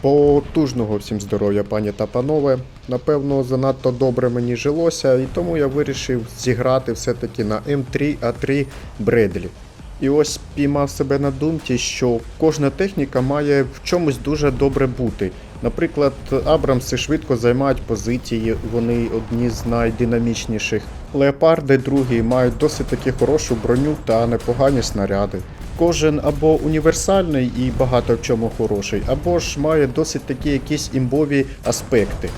Потужного всім здоров'я, пані та панове. Напевно, занадто добре мені жилося, і тому я вирішив зіграти все-таки на М3А3 Бредлі. І ось піймав себе на думці, що кожна техніка має в чомусь дуже добре бути. Наприклад, Абрамси швидко займають позиції, вони одні з найдинамічніших. Леопарди другі мають досить таки хорошу броню та непогані снаряди. Кожен або універсальний і багато в чому хороший, або ж має досить такі якісь імбові аспекти.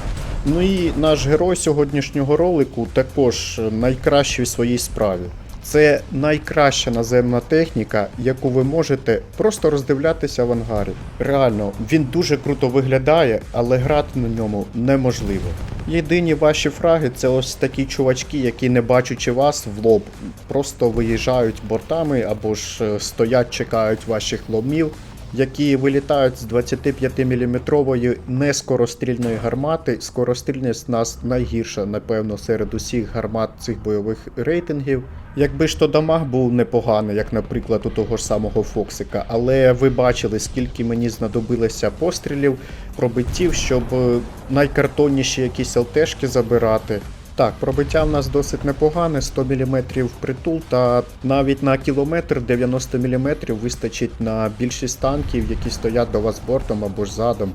Ну і наш герой сьогоднішнього ролику також найкращий в своїй справі. Це найкраща наземна техніка, яку ви можете просто роздивлятися в ангарі. Реально, він дуже круто виглядає, але грати на ньому неможливо. Єдині ваші фраги це ось такі чувачки, які не бачачи вас в лоб, просто виїжджають бортами або ж е, стоять, чекають ваших ломів, які вилітають з 25-мм нескорострільної гармати. Скорострільність у нас найгірша, напевно, серед усіх гармат цих бойових рейтингів. Якби ж то дамаг був непоганий, як, наприклад, у того ж самого Фоксика, але ви бачили, скільки мені знадобилося пострілів, пробиттів, щоб е, найкартонніші якісь ЛТшки забирати. Так, пробиття в нас досить непогане, 100 мм притул, та навіть на кілометр 90 мм вистачить на більшість танків, які стоять до вас бортом або ж задом.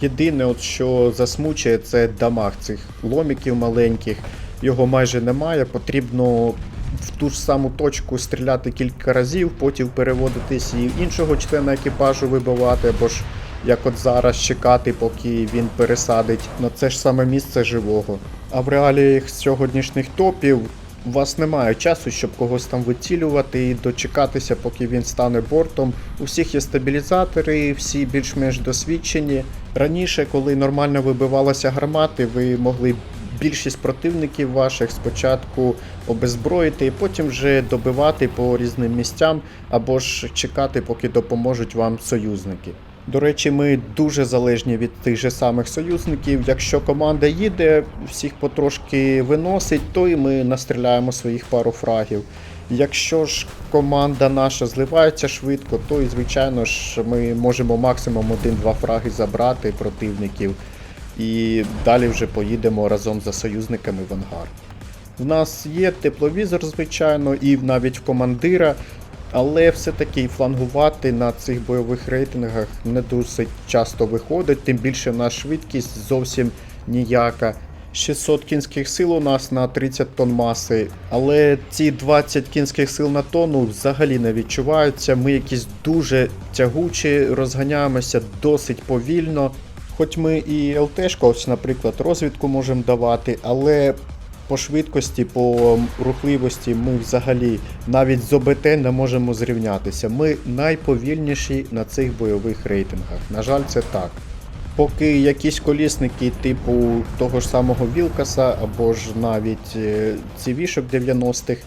Єдине, от що засмучує, це дамаг цих ломіків маленьких. Його майже немає. Потрібно в ту ж саму точку стріляти кілька разів, потім переводитись і іншого члена екіпажу вибивати, або ж як от зараз чекати, поки він пересадить на це ж саме місце живого. А в реаліях сьогоднішніх топів у вас немає часу, щоб когось там вицілювати і дочекатися, поки він стане бортом. У всіх є стабілізатори, всі більш-менш досвідчені. Раніше, коли нормально вибивалися гармати, ви могли більшість противників ваших спочатку обезброїти, і потім вже добивати по різним місцям, або ж чекати, поки допоможуть вам союзники. До речі, ми дуже залежні від тих же самих союзників. Якщо команда їде, всіх потрошки виносить, то і ми настріляємо своїх пару фрагів. Якщо ж команда наша зливається швидко, то і звичайно ж ми можемо максимум один-два фраги забрати противників. І далі вже поїдемо разом за союзниками в ангар. В нас є тепловізор, звичайно, і навіть в командира, але все-таки флангувати на цих бойових рейтингах не досить часто виходить, тим більше в нас швидкість зовсім ніяка. 600 кінських сил у нас на 30 тонн маси, але ці 20 кінських сил на тонну взагалі не відчуваються. Ми якісь дуже тягучі, розганяємося досить повільно. Хоч ми і ЛТшку, ось, наприклад, розвідку можемо давати, але по швидкості, по рухливості ми взагалі навіть з ОБТ не можемо зрівнятися. Ми найповільніші на цих бойових рейтингах. На жаль, це так. Поки якісь колісники типу того ж самого Вілкаса або ж навіть цівішок 90-х,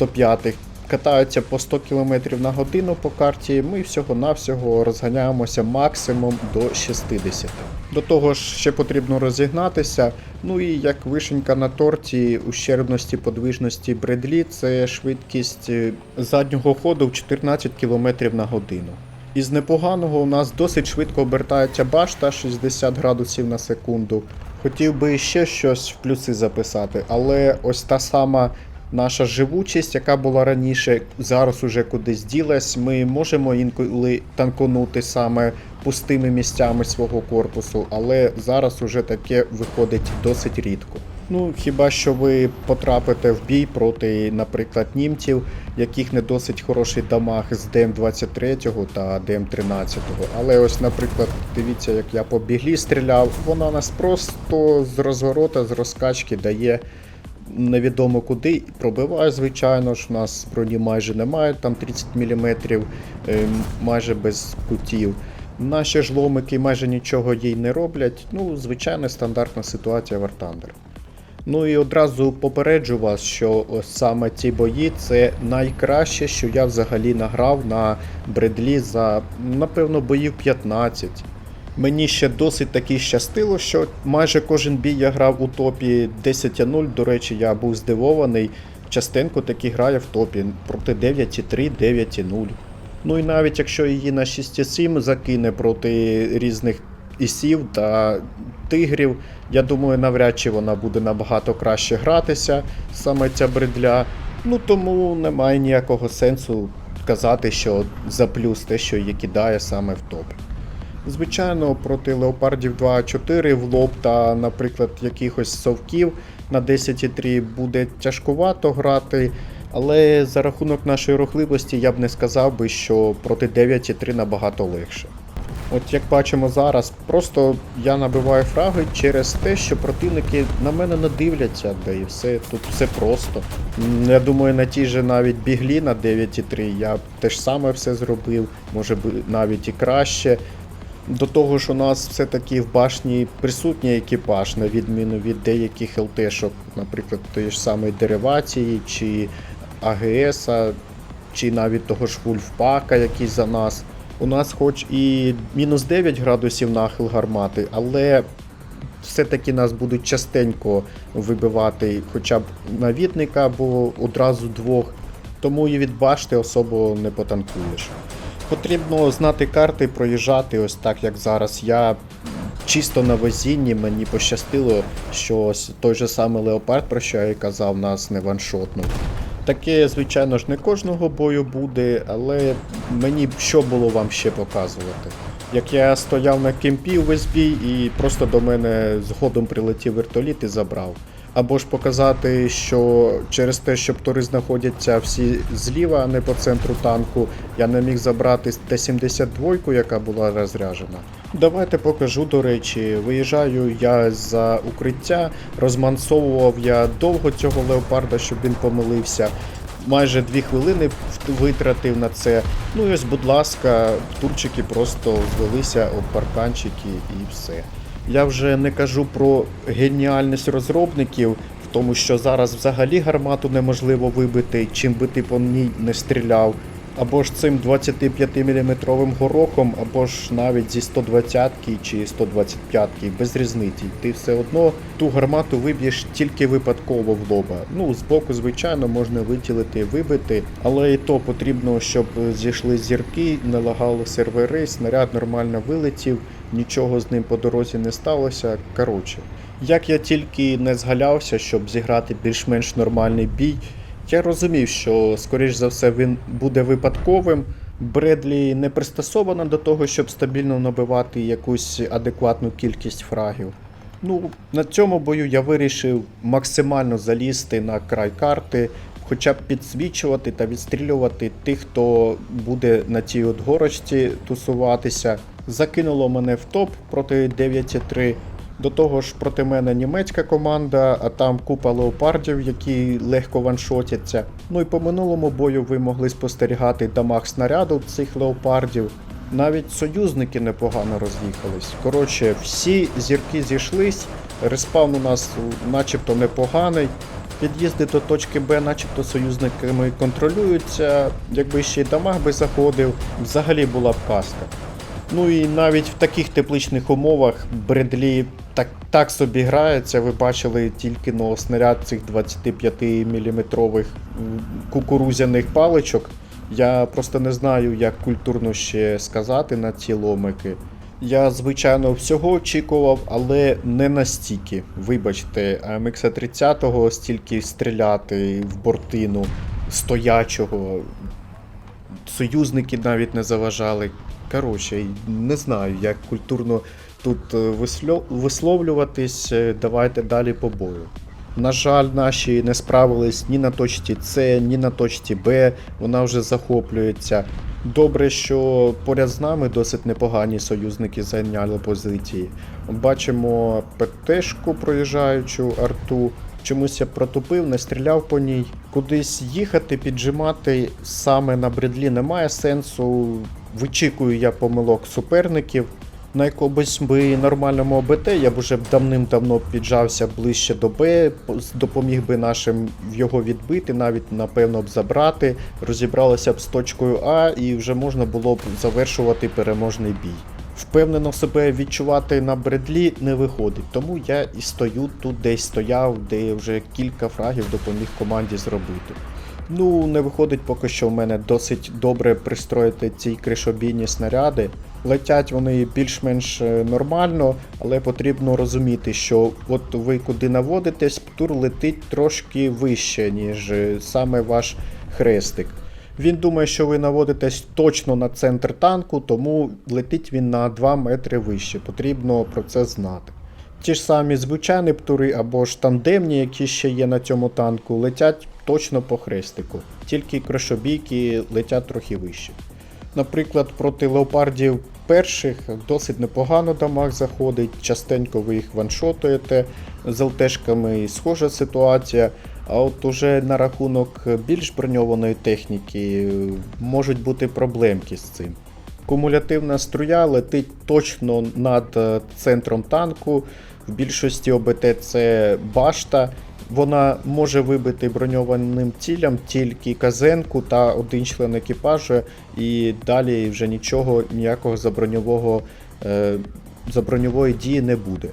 105-х катаються по 100 км на годину по карті, ми всього-навсього розганяємося максимум до 60. До того ж, ще потрібно розігнатися. Ну і як вишенька на торті ущербності подвижності бредлі, це швидкість е, заднього ходу в 14 км на годину. Із непоганого у нас досить швидко обертається башта 60 градусів на секунду. Хотів би ще щось в плюси записати, але ось та сама наша живучість, яка була раніше, зараз уже кудись ділась. Ми можемо інколи танконути саме пустими місцями свого корпусу, але зараз уже таке виходить досить рідко. Ну, хіба що ви потрапите в бій проти, наприклад, німців, яких не досить хороший дамаг з ДМ-23 та ДМ-13. Але ось, наприклад, дивіться, як я по біглі стріляв, вона нас просто з розворота, з розкачки дає невідомо куди. Пробиває, звичайно ж, у нас броні майже немає, там 30 мм, майже без кутів. Наші ж ломики майже нічого їй не роблять. Ну, звичайна стандартна ситуація War Thunder. Ну і одразу попереджу вас, що саме ці бої це найкраще, що я взагалі награв на бредлі за, напевно, боїв 15. Мені ще досить таки щастило, що майже кожен бій я грав у топі 10-0. До речі, я був здивований. Частенько таки грає в топі проти 9-3, 9-0. Ну і навіть якщо її на 6-7 закине проти різних ісів та тигрів. Я думаю, навряд чи вона буде набагато краще гратися, саме ця бредля. Ну тому немає ніякого сенсу казати, що за плюс те, що її кидає саме в топ. Звичайно, проти леопардів 2-4 в лоб та, наприклад, якихось совків на 10,3 буде тяжкувато грати, але за рахунок нашої рухливості я б не сказав би, що проти 9,3 набагато легше. От як бачимо зараз, просто я набиваю фраги через те, що противники на мене не дивляться, да і все, тут все просто. Я думаю, на тій же навіть біглі на 9,3 я теж саме все зробив, може навіть і краще. До того ж, у нас все-таки в башні присутній екіпаж, на відміну від деяких ЛТшок, наприклад, тої ж самої деривації, чи АГС, чи навіть того ж Вульфпака, який за нас. У нас хоч і мінус 9 градусів нахил гармати, але все-таки нас будуть частенько вибивати хоча б навідника або одразу двох, тому і від башти особо не потанкуєш. Потрібно знати карти, проїжджати ось так, як зараз. Я чисто на везінні мені пощастило, що ось той же самий Леопард, про що я і казав, нас не ваншотнув. Таке, звичайно ж, не кожного бою буде, але мені що було вам ще показувати. Як я стояв на кемпі весь бій і просто до мене згодом прилетів вертоліт і забрав. Або ж показати, що через те, що птури знаходяться всі зліва, а не по центру танку, я не міг забрати Т-72, яка була розряжена. Давайте покажу, до речі, виїжджаю я за укриття, розмансовував я довго цього леопарда, щоб він помилився. Майже дві хвилини витратив на це. Ну і ось, будь ласка, турчики просто звелися об парканчики і все. Я вже не кажу про геніальність розробників, в тому, що зараз взагалі гармату неможливо вибити, чим би ти по ній не стріляв. Або ж цим 25-мм горохом, або ж навіть зі 120 чи 125 без різниці. Ти все одно ту гармату виб'єш тільки випадково в лоба. Ну, збоку, звичайно, можна витілити, вибити, але і то потрібно, щоб зійшли зірки, не лагали сервери, снаряд нормально вилетів, нічого з ним по дорозі не сталося. Коротше, як я тільки не згалявся, щоб зіграти більш-менш нормальний бій. Я розумів, що, скоріш за все, він буде випадковим. Бредлі не пристосована до того, щоб стабільно набивати якусь адекватну кількість фрагів. Ну, на цьому бою я вирішив максимально залізти на край карти, хоча б підсвічувати та відстрілювати тих, хто буде на цій от горочці тусуватися. Закинуло мене в топ проти 9-3. До того ж, проти мене німецька команда, а там купа леопардів, які легко ваншотяться. Ну і по минулому бою ви могли спостерігати дамаг снаряду цих леопардів. Навіть союзники непогано роз'їхались. Коротше, всі зірки зійшлись, респаун у нас начебто непоганий. Під'їзди до точки Б, начебто союзниками контролюються. Якби ще й дамаг би заходив, взагалі була б казка. Ну і навіть в таких тепличних умовах Бредлі так, так собі грається. Ви бачили тільки но снаряд цих 25-мм кукурузяних паличок. Я просто не знаю, як культурно ще сказати на ці ломики. Я, звичайно, всього очікував, але не настільки. Вибачте, АМХ 30 стільки стріляти в бортину стоячого. Союзники навіть не заважали. Коротше, не знаю, як культурно тут е, висловлюватись. Е, Давайте далі по бою. На жаль, наші не справились ні на точці С, ні на точці Б. Вона вже захоплюється. Добре, що поряд з нами досить непогані союзники зайняли позиції. Бачимо ПТшку проїжджаючу арту. Чомусь я протупив, не стріляв по ній. Кудись їхати, піджимати саме на бредлі немає сенсу. Вичікую я помилок суперників. На якомусь би нормальному ОБТ я б уже давним-давно піджався ближче до Б, допоміг би нашим його відбити, навіть напевно б забрати, розібралися б з точкою А і вже можна було б завершувати переможний бій. Впевнено себе відчувати на бредлі не виходить, тому я і стою тут, десь стояв, де вже кілька фрагів допоміг команді зробити. Ну, не виходить поки що в мене досить добре пристроїти ці кришобійні снаряди. Летять вони більш-менш е, нормально, але потрібно розуміти, що от ви куди наводитесь, птур летить трошки вище, ніж е, саме ваш хрестик. Він думає, що ви наводитесь точно на центр танку, тому летить він на 2 метри вище. Потрібно про це знати. Ті ж самі звичайні птури або ж тандемні, які ще є на цьому танку, летять точно по хрестику, тільки крошобійки летять трохи вище. Наприклад, проти леопардів перших досить непогано дамаг заходить, частенько ви їх ваншотуєте з ЛТшками, і схожа ситуація. А от уже на рахунок більш броньованої техніки можуть бути проблемки з цим. Кумулятивна струя летить точно над е, центром танку. В більшості ОБТ це башта. Вона може вибити броньованим цілям тільки казенку та один член екіпажу, і далі вже нічого, ніякого заброньового, е, заброньової дії не буде.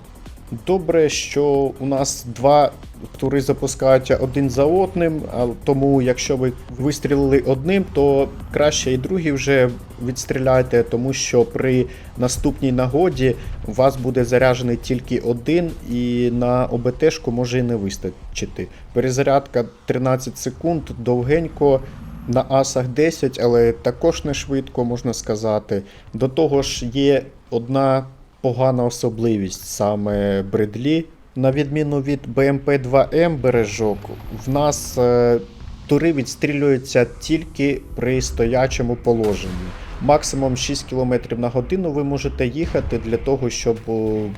Добре, що у нас два тури запускаються один за одним, тому якщо ви вистрілили одним, то краще і другий вже відстріляйте, тому що при наступній нагоді у вас буде заряджений тільки один, і на ОБТшку може і не вистачити. Перезарядка 13 секунд, довгенько. На асах 10, але також не швидко можна сказати. До того ж, є одна погана особливість саме Бредлі. На відміну від БМП-2М бережок, в нас е, тури відстрілюються тільки при стоячому положенні. Максимум 6 км на годину ви можете їхати для того, щоб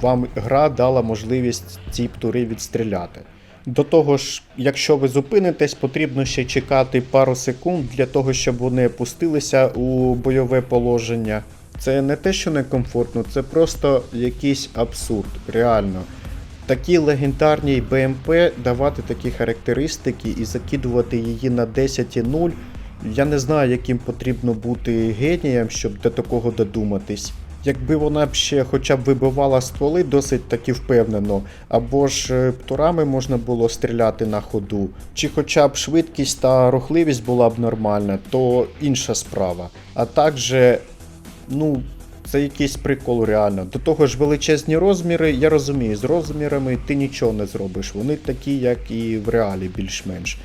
вам гра дала можливість ці тури відстріляти. До того ж, якщо ви зупинитесь, потрібно ще чекати пару секунд для того, щоб вони опустилися у бойове положення. Це не те, що некомфортно, це просто якийсь абсурд, реально. Такі легендарні БМП давати такі характеристики і закидувати її на 10,0. Я не знаю, яким потрібно бути генієм, щоб до такого додуматись. Якби вона б ще хоча б вибивала стволи досить таки впевнено, або ж е, птурами можна було стріляти на ходу, чи хоча б швидкість та рухливість була б нормальна, то інша справа. А також, ну, це якийсь прикол реально. До того ж, величезні розміри, я розумію, з розмірами ти нічого не зробиш. Вони такі, як і в реалі, більш-менш.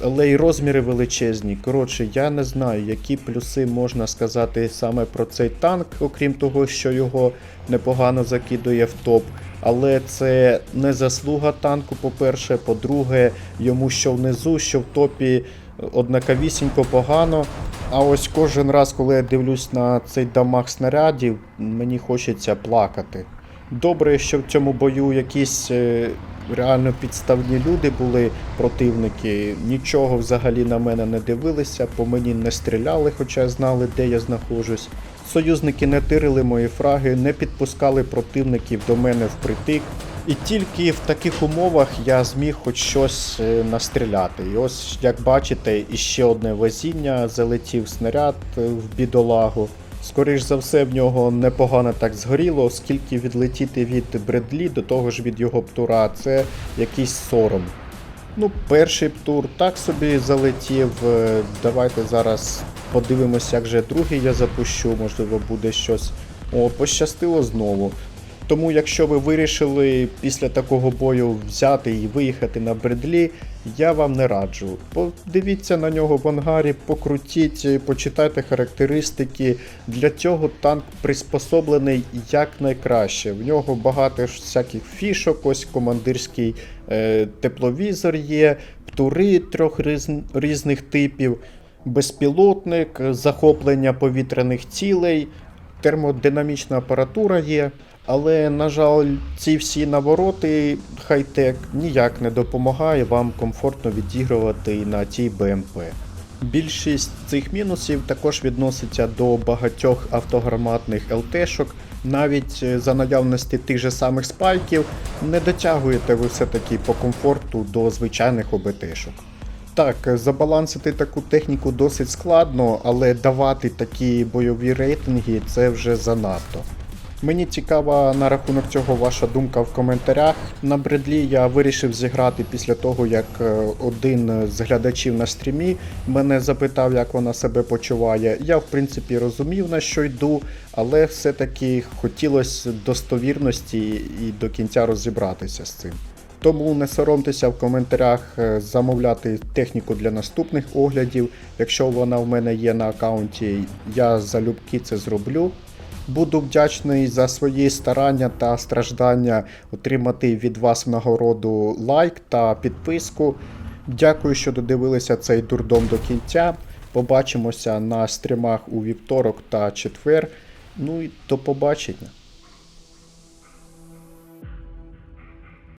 Але- і розміри величезні. Коротше, я не знаю, які плюси можна сказати саме про цей танк, окрім того, що його непогано закидує в топ. Але це не заслуга танку, по-перше. По-друге, йому що внизу, що в топі однаковісінько погано. А ось кожен раз, коли я дивлюсь на цей дамаг снарядів, мені хочеться плакати. Добре, що в цьому бою якісь е, реально підставні люди були, противники. Нічого взагалі на мене не дивилися, по мені не стріляли, хоча знали, де я знаходжусь. Союзники не тирили мої фраги, не підпускали противників до мене впритик. І тільки в таких умовах я зміг хоч щось е, настріляти. І ось, як бачите, іще одне везіння, залетів снаряд е, в бідолагу. Скоріш за все, в нього непогано так згоріло, оскільки відлетіти від Бредлі до того ж від його птура це якийсь сором. Ну, перший птур так собі залетів. е, Давайте зараз подивимося, як же другий я запущу, можливо, буде щось. О, пощастило знову. Тому, якщо ви вирішили після такого бою взяти і виїхати на Бредлі, я вам не раджу. Подивіться на нього в ангарі, покрутіть, почитайте характеристики. Для цього танк приспособлений якнайкраще. В нього багато всяких фішок, ось командирський е, тепловізор є, птури трьох різ- різних типів, безпілотник, захоплення повітряних цілей термодинамічна апаратура є, але, на жаль, ці всі навороти хай-тек ніяк не допомагає вам комфортно відігрувати на тій БМП. Більшість цих мінусів також відноситься до багатьох автогарматних ЛТшок. Навіть е, за наявності тих же самих спайків не дотягуєте ви все-таки по комфорту до звичайних ОБТшок. Так, забалансити таку техніку досить складно, але давати такі бойові рейтинги це вже занадто. Мені цікава на рахунок цього ваша думка в коментарях. На бредлі я вирішив зіграти після того, як е, один з глядачів на стрімі мене запитав, як вона себе почуває. Я, в принципі, розумів, на що йду, але все-таки хотілося достовірності і до кінця розібратися з цим. Тому не соромтеся в коментарях е, замовляти техніку для наступних оглядів. Якщо вона в мене є на аккаунті, я залюбки це зроблю. Буду вдячний за свої старання та страждання отримати від вас нагороду лайк та підписку. Дякую, що додивилися цей дурдом до кінця. Побачимося на стрімах у вівторок та четвер. Ну і до побачення.